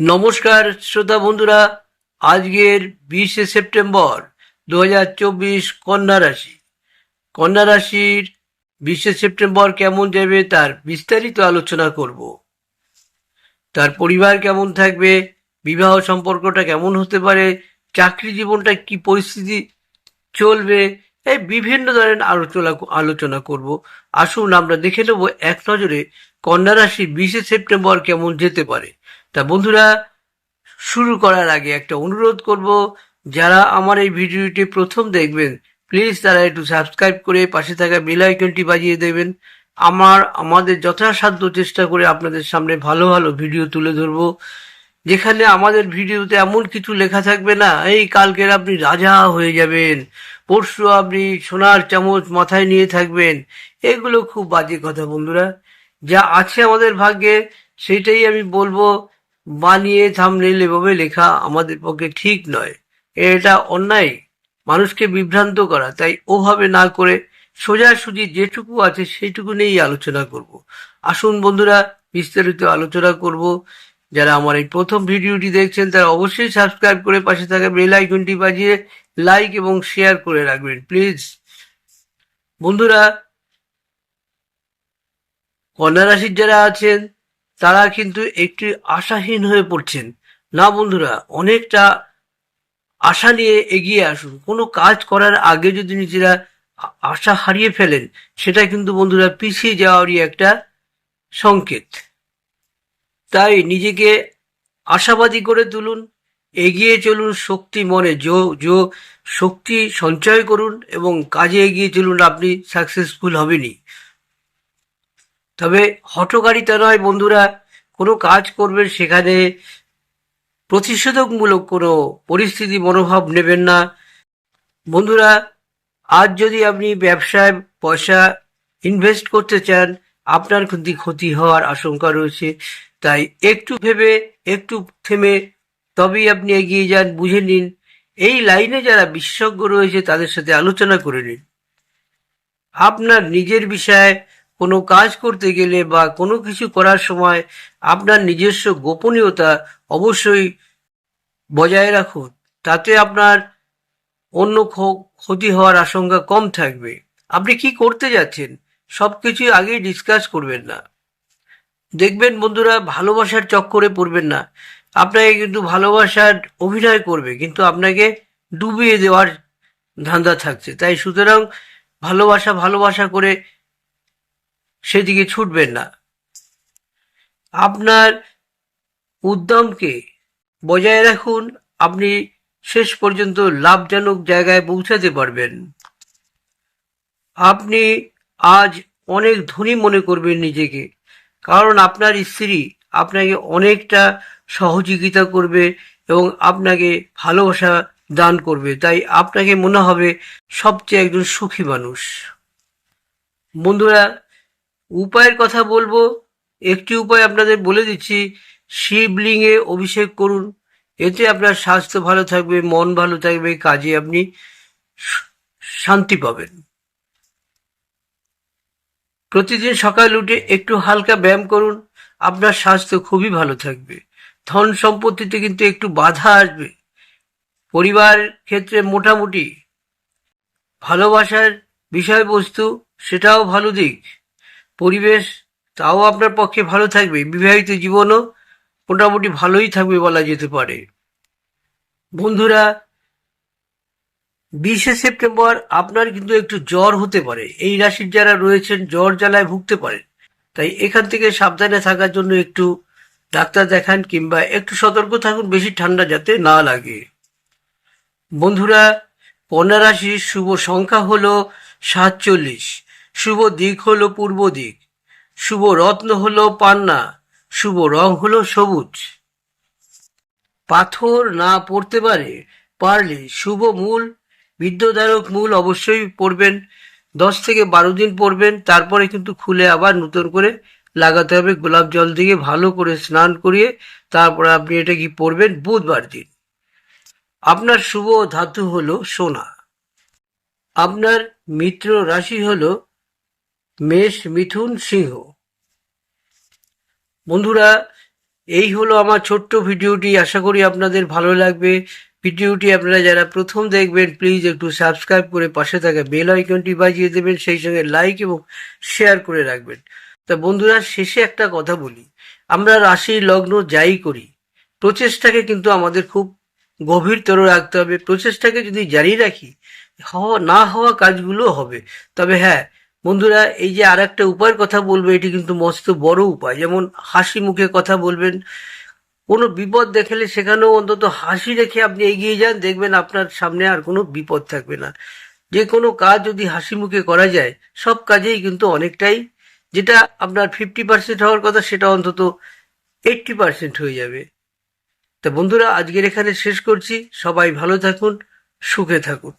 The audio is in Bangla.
নমস্কার শ্রোতা বন্ধুরা, আজকের বিশে সেপ্টেম্বর দু হাজার চব্বিশ কন্যা রাশি। কন্যা রাশির বিশে সেপ্টেম্বর কেমন যাবে তার বিস্তারিত আলোচনা করব। তার পরিবার কেমন থাকবে, বিবাহ সম্পর্কটা কেমন হতে পারে, চাকরি জীবনটা কি পরিস্থিতি চলবে এই বিভিন্ন ধরনের আলোচনা আলোচনা করব। আসুন আমরা দেখে নেব এক নজরে কন্যা রাশি বিশে সেপ্টেম্বর কেমন যেতে পারে। তা বন্ধুরা, শুরু করার আগে একটা অনুরোধ করব, যারা আমার এই ভিডিওটি প্রথম দেখবেন, প্লিজ তারা একটু সাবস্ক্রাইব করে পাশে থাকা বেল আইকনটি বাজিয়ে দেবেন। আমার, আমাদের যথাসাধ্য চেষ্টা করে আপনাদের সামনে ভালো ভালো ভিডিও তুলে ধরবো। যেখানে আমাদের ভিডিওতে এমন কিছু লেখা থাকবে না, এই কালকের আপনি রাজা হয়ে যাবেন, পরশু আপনি সোনার চামচ মাথায় নিয়ে থাকবেন। এগুলো খুব বাজে কথা বন্ধুরা। যা আছে আমাদের ভাগ্যে, সেটাই আমি বলব, বানিয়ে থামনেল এভাবে লেখা আমাদের পক্ষে ঠিক নয়। এটা অন্যায়, মানুষকে বিভ্রান্ত করা, তাই ওভাবে না করে সোজাসুজি যেটুকু আছে সেটুকু নিয়েই আলোচনা করব। আসুন বন্ধুরা, বিস্তারিত আলোচনা করব। যারা আমার এই প্রথম ভিডিওটি দেখছেন, তারা অবশ্যই সাবস্ক্রাইব করে পাশে থাকা বেল আইকনটি বাজিয়ে লাইক এবং শেয়ার করে রাখবেন প্লিজ বন্ধুরা, কন্যা রাশির যারা আছেন, তারা কিন্তু একটি আশাহীন হয়ে পড়ছেন। না বন্ধুরা, অনেকটা আশা নিয়ে এগিয়ে আসুন। কোনো কাজ করার আগে যদি নিজেরা আশা হারিয়ে ফেলেন, সেটা কিন্তু বন্ধুরা পিছিয়ে যাওয়ারই একটা সংকেত। তাই নিজেকে আশাবাদী করে তুলুন, এগিয়ে চলুন, শক্তি মনে জো জো শক্তি সঞ্চয় করুন এবং কাজে এগিয়ে চলুন, আপনি সাকসেসফুল হবেনই। তবে হটকারিতা নয় বন্ধুরা, কোনো কাজ করবেন সেখানে প্রতিষেধকমূলক কোনো পরিস্থিতি মনোভাব নেবেন না। বন্ধুরা, আজ যদি আপনি ব্যবসায় পয়সা ইনভেস্ট করতে চান, আপনার কিন্তু ক্ষতি হওয়ার আশঙ্কা রয়েছে। তাই একটু ভেবে, একটু থেমে তবেই আপনি এগিয়ে যান, বুঝে নিন। এই লাইনে যারা বিশেষজ্ঞ রয়েছে, তাদের সাথে আলোচনা করে নিন। আপনার নিজের বিষয়ে কোনো কাজ করতে গেলে বা কোনো কিছু করার সময় আপনার নিজস্ব গোপনীয়তা অবশ্যই বজায় রাখুন। তাতে আপনার অন্য ক্ষতি হওয়ার আশঙ্কা কম থাকবে। আপনি কি করতে যাচ্ছেন সব কিছু আগেই ডিসকাস করবেন না। দেখবেন বন্ধুরা, ভালোবাসার চক্করে পড়বেন না। আপনাকে কিন্তু ভালোবাসার অভিনয় করবে, কিন্তু আপনাকে ডুবিয়ে দেওয়ার ধান্দা থাকছে। তাই সুতরাং ভালোবাসা ভালোবাসা করে সেদিকে ছুটবেন না। আপনার উদ্যমকে বজায় রাখুন, আপনি শেষ পর্যন্ত লাভজনক জায়গায় পৌঁছাতে পারবেন। আপনি আজ অনেক ধনী মনে করবেন নিজেকে। কারণ আপনার স্ত্রী আপনাকে অনেকটা সহযোগিতা করবে এবং আপনাকে ভালোবাসা দান করবে। তাই আপনাকে মনে হবে সবচেয়ে একজন সুখী মানুষ। বন্ধুরা, উপায়ের কথা বলব। একটি উপায় আপনাদের বলে দিচ্ছি, শিবলিঙ্গে অভিষেক করুন। এতে আপনার স্বাস্থ্য ভালো থাকবে, মন ভালো থাকবে, কাজে আপনি শান্তি পাবেন। প্রতিদিন সকাল উঠে একটু হালকা ব্যায়াম করুন। আপনার স্বাস্থ্য খুবই ভালো থাকবে। ধন সম্পত্তিতে কিন্তু একটু বাধা আসবে। পরিবার ক্ষেত্রে মোটামুটি ভালোবাসার বিষয়বস্তু, সেটাও ভালো দিক। পরিবেশ, তাও আপনার পক্ষে ভালো থাকবে। বিবাহিত জীবনও মোটামুটি ভালোই থাকবে বলা যেতে পারে। বন্ধুরা বিশে সেপ্টেম্বর আপনার কিন্তু একটু জ্বর হতে পারে। এই রাশির যারা রয়েছেন, জ্বর জ্বালায় ভুগতে পারেন। তাই এখান থেকে সাবধানে থাকার জন্য একটু ডাক্তার দেখান কিংবা একটু সতর্ক থাকুন, বেশি ঠান্ডা যাতে না লাগে। বন্ধুরা, কন্যা রাশির শুভ সংখ্যা হল সাতচল্লিশ। শুভ দিক হল পূর্ব দিক। শুভ রত্ন হল পান্না। শুভ রং হল সবুজ। পাথর না পড়তে পারে, পারলে শুভ মূল বিদ্যুদারক মূল অবশ্যই পড়বেন। দশ থেকে বারো দিন পড়বেন, তারপরে কিন্তু খুলে আবার নতুন করে লাগাতে হবে। গোলাপ জল দিয়ে ভালো করে স্নান করিয়ে তারপরে আপনি এটা কি পড়বেন? বুধবার দিন। আপনার শুভ ধাতু হলো সোনা। আপনার মিত্র রাশি হলো মেষ মিথুন সিংহ। বন্ধুরা, এই হলো আমার ছোট্ট ভিডিওটি। আশা করি আপনাদের ভালো লাগবে। ভিডিওটি আপনারা যারা প্রথম দেখবেন প্লিজ একটু সাবস্ক্রাইব করে পাশে থাকা বেল আইকনটি বাজিয়ে দেবেন, সেই সঙ্গে লাইক এবং শেয়ার করে রাখবেন। তা বন্ধুরা, শেষে একটা কথা বলি। আমরা রাশি, লগ্ন যাই করি, প্রচেষ্টাকে কিন্তু আমাদের খুব গভীরতর রাখতে হবে। প্রচেষ্টাকে যদি জারি রাখি, হওয়া, না হওয়া কাজগুলো হবে। তবে হ্যাঁ বন্ধুরা, এই যে আর একটা উপায়ের কথা বলব, এটি কিন্তু মস্ত বড় উপায়। যেমন হাসি মুখে কথা বলবেন কোনো বিপদ দেখলে সেখানেও অন্তত হাসি রেখে আপনি এগিয়ে যান, দেখবেন আপনার সামনে আর কোনো বিপদ থাকবে না। যে কোনো কাজ যদি হাসি মুখে করা যায়, সব কাজেই কিন্তু অনেকটাই যেটা আপনার ফিফটি পার্সেন্ট হওয়ার কথা সেটা অন্তত এইটটি পার্সেন্ট হয়ে যাবে। তা বন্ধুরা, আজকের এখানে শেষ করছি। সবাই ভালো থাকুন, সুখে থাকুন।